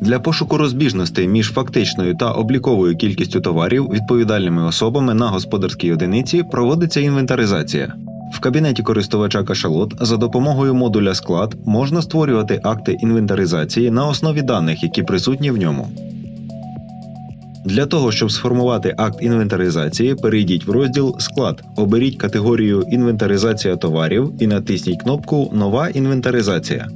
Для пошуку розбіжностей між фактичною та обліковою кількістю товарів відповідальними особами на господарській одиниці проводиться інвентаризація. В кабінеті користувача кашалот за допомогою модуля склад можна створювати акти інвентаризації на основі даних, які присутні в ньому. Для того, щоб сформувати акт інвентаризації, перейдіть в розділ Склад, оберіть категорію Інвентаризація товарів і натисніть кнопку Нова інвентаризація.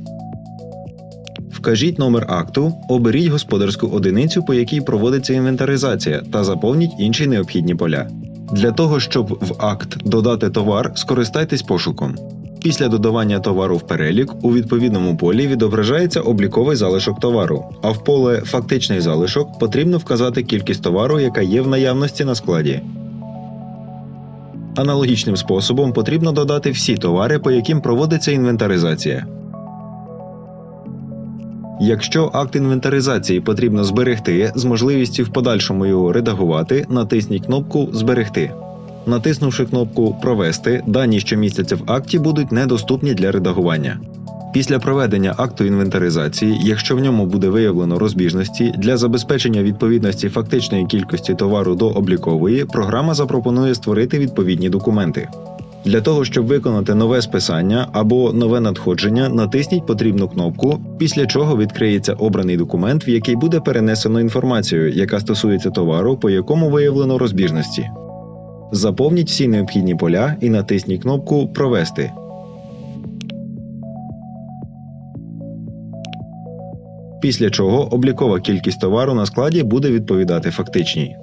Вкажіть номер акту, оберіть господарську одиницю, по якій проводиться інвентаризація, та заповніть інші необхідні поля. Для того, щоб в акт додати товар, скористайтесь пошуком. Після додавання товару в перелік у відповідному полі відображається обліковий залишок товару, а в поле Фактичний залишок потрібно вказати кількість товару, яка є в наявності на складі. Аналогічним способом потрібно додати всі товари, по яким проводиться інвентаризація. Якщо акт інвентаризації потрібно зберегти з можливістю в подальшому його редагувати, натисніть кнопку Зберегти. Натиснувши кнопку Провести, дані, що містяться в акті, будуть недоступні для редагування. Після проведення акту інвентаризації, якщо в ньому буде виявлено розбіжності, для забезпечення відповідності фактичної кількості товару до облікової, програма запропонує створити відповідні документи. Для того, щоб виконати нове списання або нове надходження, натисніть потрібну кнопку, після чого відкриється обраний документ, в який буде перенесено інформацію, яка стосується товару, по якому виявлено розбіжності. Заповніть всі необхідні поля і натисніть кнопку Провести. Після чого облікова кількість товару на складі буде відповідати фактичній.